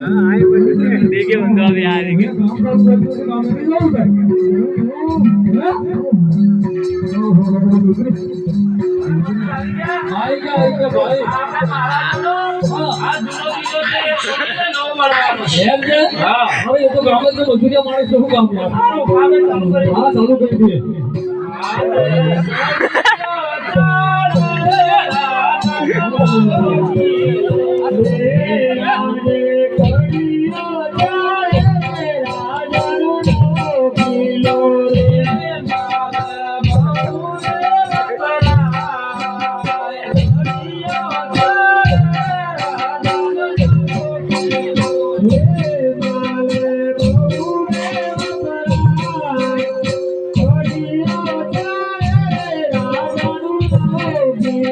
देखे बंदो अभी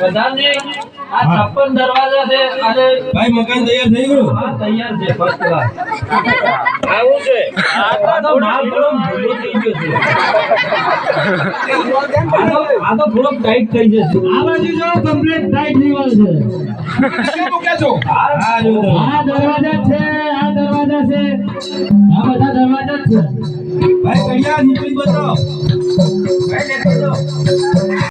Của dán ghim. આ છપ્પન દરવાજા છે. અને ભાઈ મકાન તૈયાર થઈ ગયું? આ તૈયાર છે ફર્સ્ટ ક્લાસ આવું છે? આ તો માલ થોડો ભૂલો થઈ ગયો છે. આ તો આ ટાઈટ થઈ જશે. આ બાજુ જો કમ્પ્લીટ ટાઈટ દિવાલ છે. આ જો આ દરવાજા છે આ દરવાજા છે. આ બધા દરવાજા છે. ભાઈ કડિયા નીકળી બતાવો. ભાઈ